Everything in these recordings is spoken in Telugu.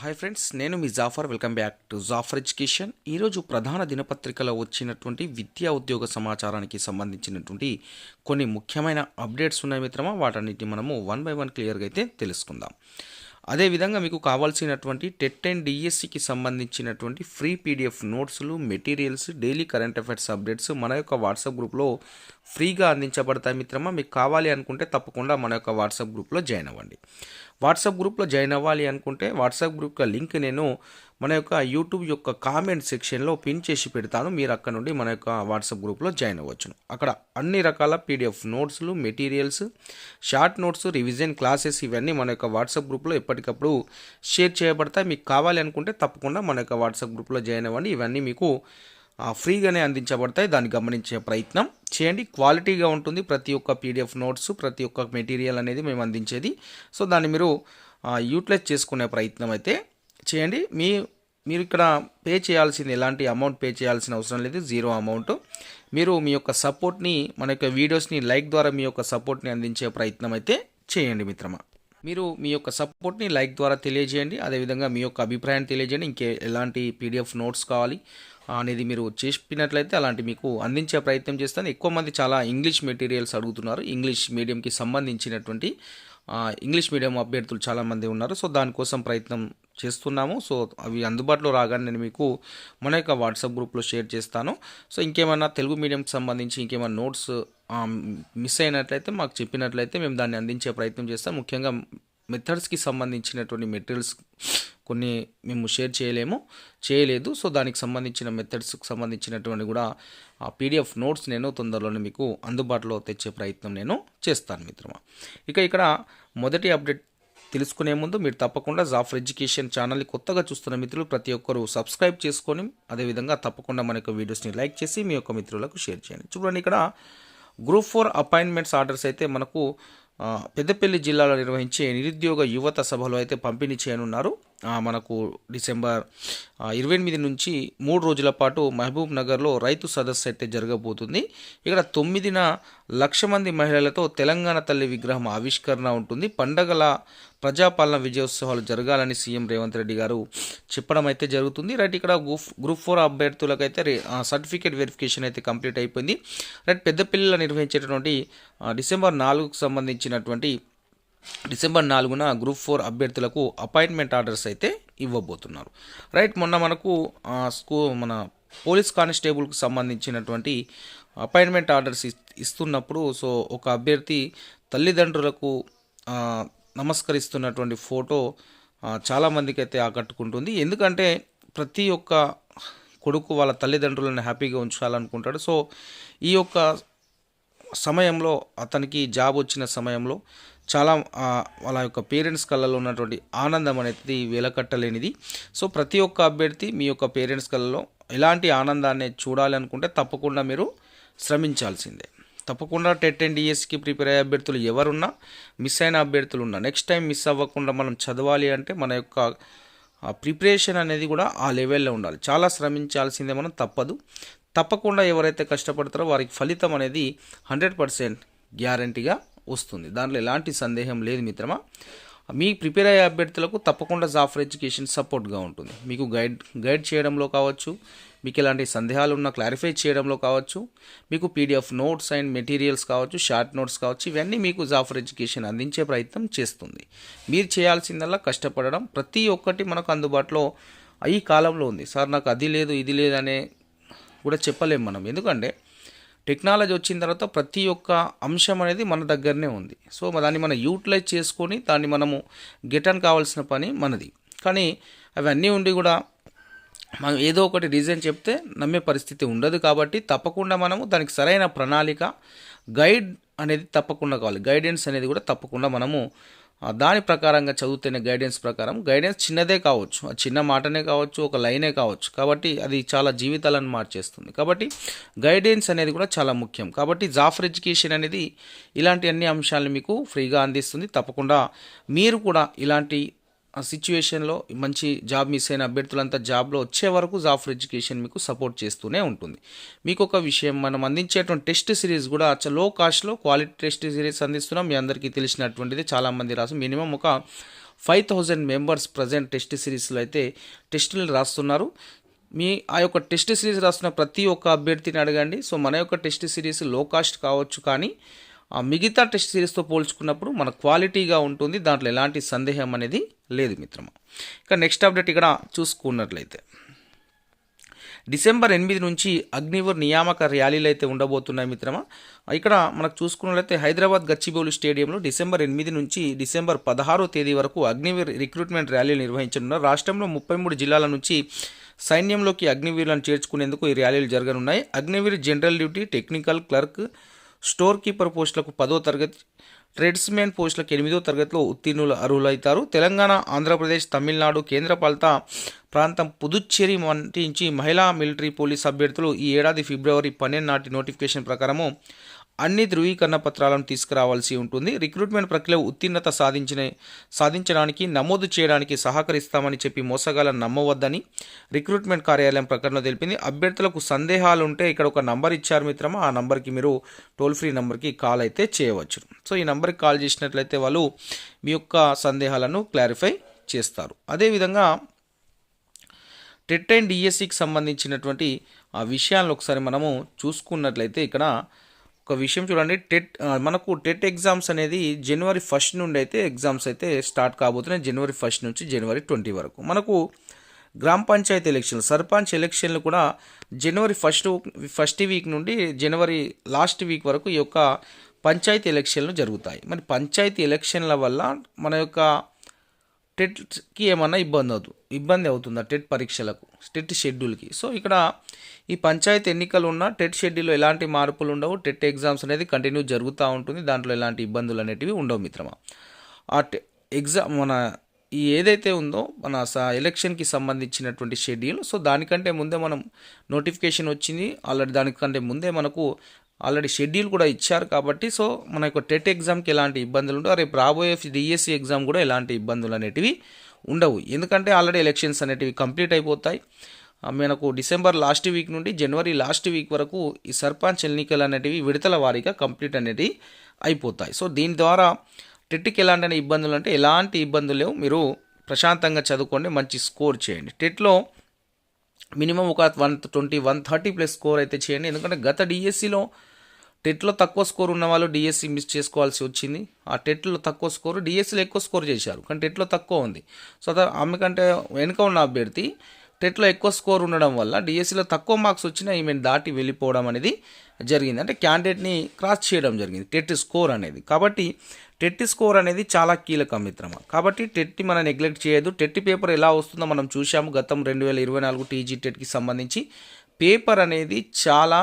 హాయ్ ఫ్రెండ్స్ నేను మీ Jafar welcome back to Jafar education ఈరోజు ప్రధాన దినపత్రికలో వచ్చినటువంటి విద్యా ఉద్యోగ సమాచారానికి సంబంధించినటువంటి కొన్ని ముఖ్యమైన అప్డేట్స్ ఉన్నాయి మిత్రమా. వాటన్నిటిని మనము వన్ బై వన్ క్లియర్గా అయితే తెలుసుకుందాం. అదేవిధంగా మీకు కావాల్సినటువంటి టెట్ అండ్ డిఎస్సికి సంబంధించినటువంటి ఫ్రీ పీడిఎఫ్ నోట్స్లు materials daily current affairs updates మన యొక్క వాట్సాప్ గ్రూప్లో ఫ్రీగా అందించబడతాయి మిత్రమా. మీకు కావాలి అనుకుంటే తప్పకుండా మన యొక్క వాట్సాప్ గ్రూప్లో జాయిన్ అవ్వండి. వాట్సాప్ గ్రూప్లో జాయిన్ అవ్వాలి అనుకుంటే వాట్సాప్ గ్రూప్ యొక్క లింక్ నేను మన యొక్క యూట్యూబ్ యొక్క కామెంట్ సెక్షన్లో పిన్ చేసి పెడతాను. మీరు అక్కడ నుండి మన యొక్క వాట్సాప్ గ్రూప్లో జాయిన్ అవ్వచ్చును. అక్కడ అన్ని రకాల పీడిఎఫ్ నోట్స్లు materials short notes revision classes ఇవన్నీ మన యొక్క వాట్సాప్ గ్రూప్లో ఎప్పటికప్పుడు షేర్ చేయబడతాయి. మీకు కావాలి అనుకుంటే తప్పకుండా మన యొక్క వాట్సాప్ గ్రూప్లో జాయిన్ అవ్వండి. ఇవన్నీ మీకు ఫ్రీగానే అందించబడతాయి. దాన్ని గమనించే ప్రయత్నం చేయండి. క్వాలిటీగా ఉంటుంది. ప్రతి ఒక్క పీడిఎఫ్ నోట్స్ ప్రతి ఒక్క మెటీరియల్ అనేది మేము అందించేది. సో దాన్ని మీరు యూటిలైజ్ చేసుకునే ప్రయత్నం అయితే చేయండి. మీ మీరు ఇక్కడ పే చేయాల్సింది ఎలాంటి అమౌంట్ పే చేయాల్సిన అవసరం లేదు. జీరో అమౌంట్ మీరు మీ యొక్క సపోర్ట్ని మన యొక్క వీడియోస్ని లైక్ ద్వారా మీ యొక్క సపోర్ట్ని అందించే ప్రయత్నం అయితే చేయండి మిత్రమా. మీరు మీ యొక్క సపోర్ట్ని లైక్ ద్వారా తెలియజేయండి. అదేవిధంగా మీ యొక్క అభిప్రాయాన్ని తెలియజేయండి. ఇంకే ఎలాంటి పీడిఎఫ్ నోట్స్ కావాలి అనేది మీరు చెప్పినట్లయితే అలాంటి మీకు అందించే ప్రయత్నం చేస్తాను. ఎక్కువ మంది చాలా ఇంగ్లీష్ మెటీరియల్స్ అడుగుతున్నారు. ఇంగ్లీష్ మీడియంకి సంబంధించినటువంటి ఇంగ్లీష్ మీడియం అభ్యర్థులు చాలామంది ఉన్నారు. సో దానికోసం ప్రయత్నం చేస్తున్నాము. సో అవి అందుబాటులో రాగానే నేను మీకు మన యొక్క వాట్సాప్ గ్రూప్లో షేర్ చేస్తాను. సో ఇంకేమైనా తెలుగు మీడియంకి సంబంధించి ఇంకేమైనా నోట్స్ మిస్ అయినట్లయితే మాకు చెప్పినట్లయితే మేము దాన్ని అందించే ప్రయత్నం చేస్తాం. ముఖ్యంగా మెథడ్స్కి సంబంధించినటువంటి మెటీరియల్స్ కొన్ని మేము షేర్ చేయలేము చేయలేదు. సో దానికి సంబంధించిన మెథడ్స్కి సంబంధించినటువంటి కూడా ఆ పీడిఎఫ్ నోట్స్ నేను తొందరలోనే మీకు అందుబాటులో తెచ్చే ప్రయత్నం నేను చేస్తాను మిత్రమా. ఇక ఇక్కడ మొదటి అప్డేట్ తెలుసుకునే ముందు మీరు తప్పకుండా జాఫర్ ఎడ్యుకేషన్ ఛానల్ని కొత్తగా చూస్తున్న మిత్రులు ప్రతి ఒక్కరూ సబ్స్క్రైబ్ చేసుకొని అదేవిధంగా తప్పకుండా మన యొక్క వీడియోస్ని లైక్ చేసి మీ యొక్క మిత్రులకు షేర్ చేయండి. చూడండి ఇక్కడ గ్రూప్ ఫోర్ అపాయింట్మెంట్స్ ఆర్డర్స్ అయితే మనకు పెద్దపల్లి జిల్లాలో నిర్వహించే నిరుద్యోగ యువత సభలో అయితే పంపిణీ చేయనున్నారు. మనకు డిసెంబర్ ఇరవై ఎనిమిది నుంచి మూడు రోజుల పాటు మహబూబ్ నగర్లో రైతు సదస్సు అయితే జరగబోతుంది. ఇక్కడ తొమ్మిదిన లక్ష మంది మహిళలతో తెలంగాణ తల్లి విగ్రహం ఆవిష్కరణ ఉంటుంది. పండగల ప్రజాపాలన విజయోత్సవాలు జరగాలని సీఎం రేవంత్ రెడ్డి గారు చెప్పడం అయితే జరుగుతుంది. రైట్ ఇక్కడ గ్రూప్ గ్రూప్ ఫోర్ అభ్యర్థులకైతే అయితే సర్టిఫికేట్ వెరిఫికేషన్ అయితే కంప్లీట్ అయిపోయింది. రైట్ పెద్ద పిల్లలు నిర్వహించేటటువంటి డిసెంబర్ నాలుగుకు సంబంధించినటువంటి డిసెంబర్ నాలుగున గ్రూప్ ఫోర్ అభ్యర్థులకు అపాయింట్మెంట్ ఆర్డర్స్ అయితే ఇవ్వబోతున్నారు. రైట్ మొన్న మనకు స్కూ మన పోలీస్ కానిస్టేబుల్కి సంబంధించినటువంటి అపాయింట్మెంట్ ఆర్డర్స్ ఇస్తున్నప్పుడు సో ఒక అభ్యర్థి తల్లిదండ్రులకు నమస్కరిస్తున్నటువంటి ఫోటో చాలామందికి అయితే ఆకట్టుకుంటుంది. ఎందుకంటే ప్రతి ఒక్క కొడుకు వాళ్ళ తల్లిదండ్రులను హ్యాపీగా ఉంచాలనుకుంటాడు. సో ఈ యొక్క సమయంలో అతనికి జాబ్ వచ్చిన సమయంలో చాలా వాళ్ళ యొక్క పేరెంట్స్ కళ్ళలో ఉన్నటువంటి ఆనందం అనేది వెలకట్టలేనిది. సో ప్రతి ఒక్క అభ్యర్థి మీ యొక్క పేరెంట్స్ కళ్ళలో ఎలాంటి ఆనందాన్ని చూడాలి అనుకుంటే తప్పకుండా మీరు శ్రమించాల్సిందే. తప్పకుండా టెట్ అండ్ డిఎస్కి ప్రిపేర్ అయ్యే అభ్యర్థులు ఎవరున్నా మిస్ అయిన అభ్యర్థులు ఉన్నా. నెక్స్ట్ టైం మిస్ అవ్వకుండా మనం చదవాలి అంటే మన యొక్క ప్రిపరేషన్ అనేది కూడా ఆ లెవెల్లో ఉండాలి. చాలా శ్రమించాల్సిందే మనం తప్పదు. తప్పకుండా ఎవరైతే కష్టపడతారో వారికి ఫలితం అనేది హండ్రెడ్ పర్సెంట్ గ్యారంటీగా వస్తుంది. దాంట్లో ఎలాంటి సందేహం లేదు మిత్రమా. మీ ప్రిపేర్ అయ్యే అభ్యర్థులకు తప్పకుండా జాఫర్ ఎడ్యుకేషన్ సపోర్ట్గా ఉంటుంది. మీకు గైడ్ గైడ్ చేయడంలో కావచ్చు మీకు ఎలాంటి సందేహాలు ఉన్నా క్లారిఫై చేయడంలో కావచ్చు మీకు పీడిఎఫ్ నోట్స్ అండ్ మెటీరియల్స్ కావచ్చు షార్ట్ నోట్స్ కావచ్చు ఇవన్నీ మీకు జాఫర్ ఎడ్యుకేషన్ అందించే ప్రయత్నం చేస్తుంది. మీరు చేయాల్సిందల్లా కష్టపడడం ప్రతి ఒక్కటి మనకు అందుబాటులో ఈ కాలంలో ఉంది. సార్ నాకు అది లేదు ఇది లేదు అనే కూడా చెప్పలేము మనం. ఎందుకంటే టెక్నాలజీ వచ్చిన తర్వాత ప్రతి ఒక్క అంశం అనేది మన దగ్గరనే ఉంది. సో దాన్ని మనం యూటిలైజ్ చేసుకొని దాన్ని మనము గెటన్ కావాల్సిన పని మనది. కానీ అవన్నీ ఉండి కూడా మనం ఏదో ఒకటి రీజన్ చెప్తే నమ్మే పరిస్థితి ఉండదు కాబట్టి తప్పకుండా మనము దానికి సరైన ప్రణాళిక గైడ్ అనేది తప్పకుండా కావాలి. గైడెన్స్ అనేది కూడా తప్పకుండా మనము దాని ప్రకారంగా చదువుతున్న గైడెన్స్ ప్రకారం గైడెన్స్ చిన్నదే కావచ్చు ఆ చిన్న మాటనే కావచ్చు ఒక లైనే కావచ్చు. కాబట్టి అది చాలా జీవితాలను మార్చేస్తుంది. కాబట్టి గైడెన్స్ అనేది కూడా చాలా ముఖ్యం. కాబట్టి జాఫర్ ఎడ్యుకేషన్ అనేది ఇలాంటి అన్ని అంశాలను మీకు ఫ్రీగా అందిస్తుంది. తప్పకుండా మీరు కూడా ఇలాంటి సిచ్యువేషన్లో మంచి జాబ్ మిస్ అయిన అభ్యర్థులంతా జాబ్లో వచ్చే వరకు జాఫర్ ఎడ్యుకేషన్ మీకు సపోర్ట్ చేస్తూనే ఉంటుంది. మీకు ఒక విషయం మనం అందించేటువంటి టెస్ట్ సిరీస్ కూడా లో కాస్ట్లో క్వాలిటీ టెస్ట్ సిరీస్ అందిస్తున్నాం. మీ అందరికీ తెలిసినటువంటిది చాలామంది రాసు మినిమం ఒక five thousand members present test సిరీస్లో అయితే టెస్టులు రాస్తున్నారు. మీ ఆ యొక్క టెస్ట్ సిరీస్ రాస్తున్న ప్రతి ఒక్క అభ్యర్థిని అడగండి. సో మన యొక్క టెస్ట్ సిరీస్లో కాస్ట్ కావచ్చు కానీ ఆ మిగతా టెస్ట్ సిరీస్తో పోల్చుకున్నప్పుడు మన క్వాలిటీగా ఉంటుంది దాంట్లో ఎలాంటి సందేహం అనేది లేదు మిత్రమా. ఇక నెక్స్ట్ అప్డేట్ ఇక్కడ చూసుకున్నట్లయితే. డిసెంబర్ ఎనిమిది నుంచి అగ్నివర్ నియామక ర్యాలీలు అయితే ఉండబోతున్నాయి మిత్రమా. ఇక్కడ మనకు చూసుకున్నట్లయితే హైదరాబాద్ గచ్చిబౌలి స్టేడియంలో డిసెంబర్ ఎనిమిది నుంచి డిసెంబర్ పదహారో తేదీ వరకు అగ్నివీర్ రిక్రూట్మెంట్ ర్యాలీలు నిర్వహించనున్నారు రాష్ట్రంలో ముప్పై మూడు జిల్లాల నుంచి సైన్యంలోకి అగ్నివీరులను చేర్చుకునేందుకు ఈ ర్యాలీలు జరగనున్నాయి. Agniveer general duty technical clerk store keeper పోస్టులకు పదో తరగతి ట్రేడ్స్మెన్ పోస్టులకు ఎనిమిదో తరగతిలో ఉత్తీర్ణులు అర్హులవుతారు తెలంగాణ ఆంధ్రప్రదేశ్ తమిళనాడు కేంద్రపాలిత ప్రాంతం పుదుచ్చేరి వంటించి మహిళా మిలిటరీ పోలీస్ అభ్యర్థులు ఈ ఏడాది ఫిబ్రవరి పన్నెండు నాటి నోటిఫికేషన్ ప్రకారము అన్ని ధృవీకరణ పత్రాలను తీసుకురావాల్సి ఉంటుంది. రిక్రూట్మెంట్ ప్రక్రియ ఉత్తీర్ణత సాధించిన సాధించడానికి నమోదు చేయడానికి సహకరిస్తామని చెప్పి మోసగాలను నమ్మవద్దని రిక్రూట్మెంట్ కార్యాలయం ప్రకటన తెలిపింది. అభ్యర్థులకు సందేహాలు ఉంటే ఇక్కడ ఒక నంబర్ ఇచ్చారు మిత్రమా. ఆ నంబర్కి మీరు టోల్ ఫ్రీ నెంబర్కి కాల్ అయితే చేయవచ్చు. సో ఈ నెంబర్కి కాల్ చేసినట్లయితే వాళ్ళు మీ యొక్క సందేహాలను క్లారిఫై చేస్తారు. అదేవిధంగా టెట్ అండ్ డిఎస్సికి సంబంధించినటువంటి ఆ విషయాలను ఒకసారి మనము చూసుకున్నట్లయితే ఇక్కడ ఒక విషయం చూడండి. టెట్ మనకు టెట్ ఎగ్జామ్స్ అనేది జనవరి ఫస్ట్ నుండి అయితే ఎగ్జామ్స్ అయితే స్టార్ట్ కాబోతున్నాయి. జనవరి ఫస్ట్ నుంచి జనవరి ట్వంటీ వరకు. మనకు గ్రామ పంచాయతీ ఎలక్షన్లు సర్పంచ్ ఎలక్షన్లు కూడా జనవరి ఫస్ట్ ఫస్ట్ వీక్ నుండి జనవరి లాస్ట్ వీక్ వరకు ఈ యొక్క పంచాయతీ ఎలక్షన్లు జరుగుతాయి. మరి పంచాయతీ ఎలక్షన్ల వల్ల మన యొక్క టెట్కి ఏమన్నా ఇబ్బంది అవుతుంది ఇబ్బంది అవుతుందా టెట్ పరీక్షలకు టెట్ షెడ్యూల్కి? సో ఇక్కడ ఈ పంచాయతీ ఎన్నికలు ఉన్న టెట్ షెడ్యూల్లో ఎలాంటి మార్పులు ఉండవు టెట్ ఎగ్జామ్స్ అనేది కంటిన్యూ జరుగుతూ ఉంటుంది దాంట్లో ఎలాంటి ఇబ్బందులు అనేటివి ఉండవు మిత్రమా. ఆ ఎగ్జామ్ మన ఈ ఏదైతే ఉందో మన స ఎలక్షన్కి సంబంధించినటువంటి షెడ్యూల్ సో దానికంటే ముందే మనం నోటిఫికేషన్ వచ్చింది ఆల్రెడీ దానికంటే ముందే మనకు ఆల్రెడీ షెడ్యూల్ కూడా ఇచ్చారు కాబట్టి సో మన యొక్క టెట్ ఎగ్జామ్కి ఎలాంటి ఇబ్బందులు ఉండవు. రేపు రాబోయే డిఎస్సి ఎగ్జామ్ కూడా ఎలాంటి ఇబ్బందులు అనేటివి ఉండవు. ఎందుకంటే ఆల్రెడీ ఎలక్షన్స్ అనేటివి కంప్లీట్ అయిపోతాయి. మనకు డిసెంబర్ లాస్ట్ వీక్ నుండి జనవరి లాస్ట్ వీక్ వరకు ఈ సర్పంచ్ ఎన్నికలు అనేటివి విడతల వారీగా కంప్లీట్ అనేటివి అయిపోతాయి. సో దీని ద్వారా టెట్కి ఎలాంటి ఇబ్బందులు అంటే ఎలాంటి ఇబ్బందులు లేవు. మీరు ప్రశాంతంగా చదువుకోండి మంచి స్కోర్ చేయండి. టెట్లో మినిమం ఒక one twenty one thirty plus score అయితే చేయండి. ఎందుకంటే గత డిఎస్సిలో టెట్లో తక్కువ స్కోర్ ఉన్న వాళ్ళు డిఎస్సి మిస్ చేసుకోవాల్సి వచ్చింది. ఆ టెట్లో తక్కువ స్కోర్ డిఎస్సిలో ఎక్కువ స్కోర్ చేశారు. కానీ టెట్లో తక్కువ ఉంది. సో ఆమె కంటే వెనుక ఉన్న అభ్యర్థి టెట్లో ఎక్కువ స్కోర్ ఉండడం వల్ల డిఎస్సిలో తక్కువ మార్క్స్ వచ్చినా ఈమెను దాటి వెళ్ళిపోవడం అనేది జరిగింది. అంటే క్యాండిడేట్ని క్రాస్ చేయడం జరిగింది. టెట్ స్కోర్ అనేది. కాబట్టి టెట్ స్కోర్ అనేది చాలా కీలకం మిత్రమా. కాబట్టి టెట్టి మనం నెగ్లెక్ట్ చేయదు టెట్ పేపర్ ఎలా వస్తుందో మనం చూసాము గతం రెండు వేల ఇరవై నాలుగు టీజీ టెట్కి సంబంధించి. పేపర్ అనేది చాలా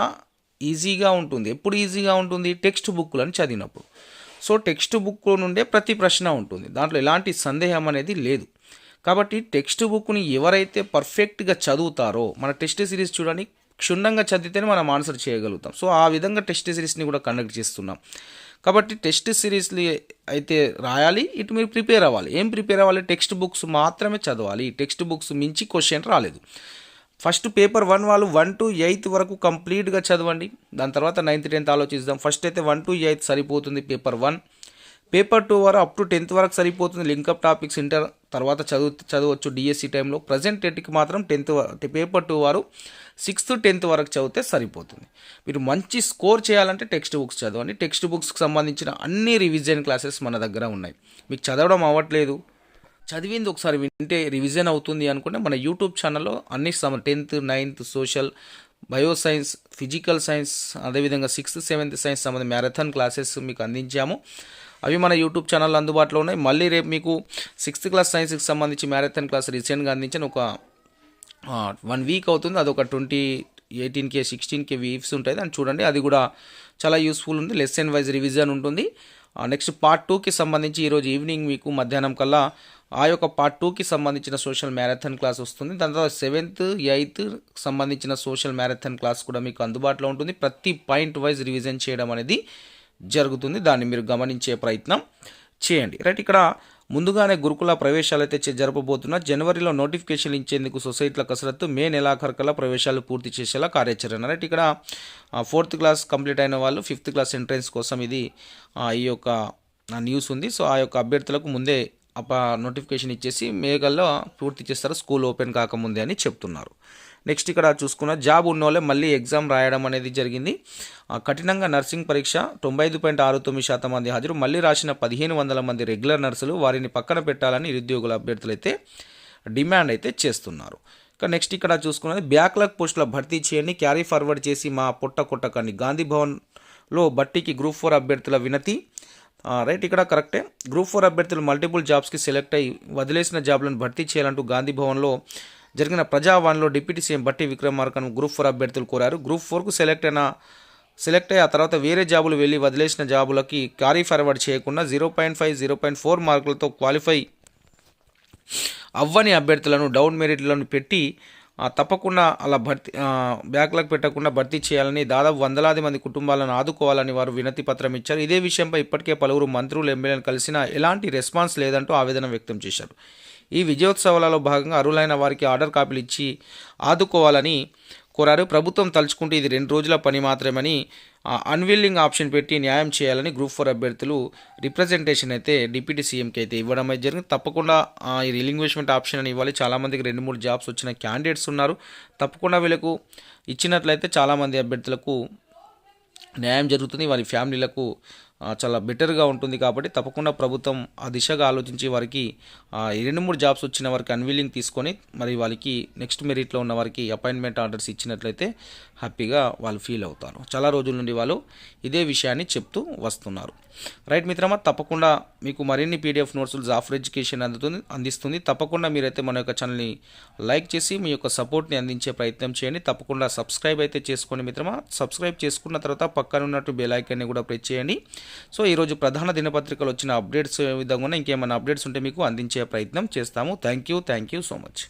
ఈజీగా ఉంటుంది. ఎప్పుడు ఈజీగా ఉంటుంది? టెక్స్ట్ బుక్లను చదివినప్పుడు. సో టెక్స్ట్ బుక్ నుండే ప్రతి ప్రశ్న ఉంటుంది. దాంట్లో ఎలాంటి సందేహం అనేది లేదు. కాబట్టి టెక్స్ట్ బుక్ని ఎవరైతే పర్ఫెక్ట్గా చదువుతారో మన టెస్ట్ సిరీస్ చూడండి. క్షుణ్ణంగా చదివితేనే మనం ఆన్సర్ చేయగలుగుతాం. సో ఆ విధంగా టెస్ట్ సిరీస్ని కూడా కండక్ట్ చేస్తున్నాం. కాబట్టి టెస్ట్ సిరీస్లు అయితే రాయాలి ఇటు మీరు ప్రిపేర్ అవ్వాలి. ఏం ప్రిపేర్ అవ్వాలి? టెక్స్ట్ బుక్స్ మాత్రమే చదవాలి. టెక్స్ట్ బుక్స్ మించి క్వశ్చన్ రాలేదు. ఫస్ట్ పేపర్ వన్ వాళ్ళు వన్ టు ఎయిత్ వరకు కంప్లీట్గా చదవండి. దాని తర్వాత నైన్త్ టెన్త్ ఆలోచిద్దాం. ఫస్ట్ అయితే వన్ టు ఎయిత్ సరిపోతుంది పేపర్ వన్. పేపర్ టూ వరకు అప్ టు టెన్త్ వరకు సరిపోతుంది. లింకప్ టాపిక్స్ ఇంటర్ తర్వాత చదువు చదవచ్చు డిఎస్సి టైంలో. ప్రజెంట్ టెట్కి మాత్రం టెన్త్ పేపర్ టూ వారు సిక్స్త్ టెన్త్ వరకు చదివితే సరిపోతుంది. మీరు మంచి స్కోర్ చేయాలంటే టెక్స్ట్ బుక్స్ చదవండి. టెక్స్ట్ బుక్స్కి సంబంధించిన అన్ని రివిజన్ క్లాసెస్ మన దగ్గర ఉన్నాయి. మీకు చదవడం అవ్వట్లేదు చదివింది ఒకసారి వింటే రివిజన్ అవుతుంది అనుకుంటే మన యూట్యూబ్ ఛానల్లో అన్ని సమ tenth ninth social bio science physical science అదేవిధంగా సిక్స్త్ సెవెంత్ సైన్స్ సంబంధించి మ్యారథాన్ క్లాసెస్ మీకు అందించాము. అవి మన యూట్యూబ్ ఛానల్ అందుబాటులో ఉన్నాయి. మళ్ళీ రేపు మీకు సిక్స్త్ క్లాస్ సైన్స్కి సంబంధించి మ్యారథాన్ క్లాస్ రీసెంట్గా అందించిన ఒక వన్ వీక్ అవుతుంది. అదొక twenty eighteen K sixteen K views ఉంటాయి. దాన్ని చూడండి. అది కూడా చాలా యూస్ఫుల్ ఉంది. లెసన్ వైజ్ రివిజన్ ఉంటుంది. నెక్స్ట్ పార్ట్ టూకి సంబంధించి ఈరోజు ఈవినింగ్ మీకు మధ్యాహ్నం కల్లా ఆ యొక్క పార్ట్ టూకి సంబంధించిన సోషల్ మ్యారథాన్ క్లాస్ వస్తుంది. దాని తర్వాత సెవెంత్ ఎయిత్ సంబంధించిన సోషల్ మ్యారథాన్ క్లాస్ కూడా మీకు అందుబాటులో ఉంటుంది. ప్రతి పాయింట్ వైజ్ రివిజన్ చేయడం అనేది జరుగుతుంది. దాన్ని మీరు గమనించే ప్రయత్నం చేయండి. రైట్ ఇక్కడ ముందుగానే గురుకుల ప్రవేశాలు అయితే జరపబోతున్న జనవరిలో నోటిఫికేషన్ ఇచ్చేందుకు సొసైటీల కసరత్తు మే నెలాఖరుకల్లా ప్రవేశాలు పూర్తి చేసేలా కార్యాచరణ. రైట్ ఇక్కడ ఫోర్త్ క్లాస్ కంప్లీట్ అయిన వాళ్ళు ఫిఫ్త్ క్లాస్ ఎంట్రన్స్ కోసం ఇది ఆ, ఈ యొక్క న్యూస్ ఉంది. సో ఆ యొక్క అభ్యర్థులకు ముందే అప్ప నోటిఫికేషన్ ఇచ్చేసి మేఘల్లో పూర్తి చేస్తారు. స్కూల్ ఓపెన్ కాకముందే అని చెప్తున్నారు. నెక్స్ట్ ఇక్కడ చూసుకున్న జాబ్ ఉన్న వాళ్ళే మళ్ళీ ఎగ్జామ్ రాయడం అనేది జరిగింది. కఠినంగా నర్సింగ్ పరీక్ష తొంభై ఐదు పాయింట్ ఆరు తొమ్మిది శాతం మంది హాజరు. మళ్ళీ రాసిన పదిహేను వందల మంది రెగ్యులర్ నర్సులు వారిని పక్కన పెట్టాలని నిరుద్యోగుల అభ్యర్థులు అయితే డిమాండ్ అయితే చేస్తున్నారు. ఇక నెక్స్ట్ ఇక్కడ చూసుకున్నది బ్యాక్లాగ్ పోస్టుల భర్తీ చేయండి క్యారీ ఫార్వర్డ్ చేసి మా పొట్ట కొట్టకండి. గాంధీ భవన్లో భర్తీకి గ్రూప్ ఫోర్ అభ్యర్థుల వినతి. రైట్ ఇక్కడ కరెక్టే గ్రూప్ ఫోర్ అభ్యర్థులు మల్టిపుల్ జాబ్స్కి సెలెక్ట్ అయ్యి వదిలేసిన జాబ్లను భర్తీ చేయాలంటూ గాంధీ భవన్లో జరిగిన ప్రజావాణిలో డిప్యూటీ సీఎం బట్టి విక్రమార్కను గ్రూప్ ఫోర్ అభ్యర్థులు కోరారు. గ్రూప్ ఫోర్కు సెలెక్ట్ అయిన సెలెక్ట్ అయ్యి ఆ తర్వాత వేరే జాబులు వెళ్ళి వదిలేసిన జాబులకి క్యారీ ఫార్వర్డ్ చేయకుండా zero point five zero point four మార్కులతో క్వాలిఫై అవ్వని అభ్యర్థులను డౌన్ మెరిట్లను పెట్టి తప్పకుండా అలా భర్తీ బ్యాక్లకు పెట్టకుండా భర్తీ చేయాలని దాదాపు వందలాది మంది కుటుంబాలను ఆదుకోవాలని వారు వినతి పత్రం ఇచ్చారు. ఇదే విషయంపై ఇప్పటికే పలువురు మంత్రులు ఎమ్మెల్యేలను కలిసినా ఎలాంటి రెస్పాన్స్ లేదంటూ ఆవేదన వ్యక్తం చేశారు. ఈ విజయోత్సవాలలో భాగంగా అర్హులైన వారికి ఆర్డర్ కాపీలు ఇచ్చి ఆదుకోవాలని కోరారు. ప్రభుత్వం తలుచుకుంటే ఇది రెండు రోజుల పని మాత్రమని అన్విల్లింగ్ ఆప్షన్ పెట్టి న్యాయం చేయాలని గ్రూప్ ఫోర్ అభ్యర్థులు రిప్రజెంటేషన్ అయితే డిప్యూటీ సీఎంకి అయితే ఇవ్వడం అయితే జరిగింది. తప్పకుండా ఈ రిలింగ్విష్మెంట్ ఆప్షన్ అని ఇవ్వాలి. చాలామందికి రెండు మూడు జాబ్స్ వచ్చిన క్యాండిడేట్స్ ఉన్నారు. తప్పకుండా వీళ్ళకు ఇచ్చినట్లయితే చాలామంది అభ్యర్థులకు న్యాయం జరుగుతుంది. వారి ఫ్యామిలీలకు చాలా బెటర్గా ఉంటుంది కాబట్టి తప్పకుండా ప్రభుత్వం ఆ దిశగా ఆలోచించి వారికి రెండు మూడు జాబ్స్ వచ్చిన వారికి అన్వీలింగ్ తీసుకొని మరి వాళ్ళకి నెక్స్ట్ మెరిట్లో ఉన్న వారికి అపాయింట్మెంట్ ఆర్డర్స్ ఇచ్చినట్లయితే హ్యాపీగా వాళ్ళు ఫీల్ అవుతారు. చాలా రోజుల నుండి వాళ్ళు ఇదే విషయాన్ని చెప్తూ వస్తున్నారు. రైట్ మిత్రమా తప్పకుండా మీకు మరిన్ని పీడిఎఫ్ నోట్స్లు జాఫర్ ఎడ్యుకేషన్ అందుతుంది అందిస్తుంది. తప్పకుండా మీరైతే మన యొక్క ఛానల్ని లైక్ చేసి మీ యొక్క సపోర్ట్ని అందించే ప్రయత్నం చేయండి. తప్పకుండా సబ్స్క్రైబ్ అయితే చేసుకోండి మిత్రమా. సబ్స్క్రైబ్ చేసుకున్న తర్వాత పక్కన ఉన్నట్టు బెల్ ఐకాన్ని కూడా ప్రెస్ చేయండి. సో ఈరోజు ప్రధాన దినపత్రికలు వచ్చిన అప్డేట్స్ విధంగా ఇంకేమైనా అప్డేట్స్ ఉంటే మీకు అందించే ప్రయత్నం చేస్తాము. Thank you thank you so much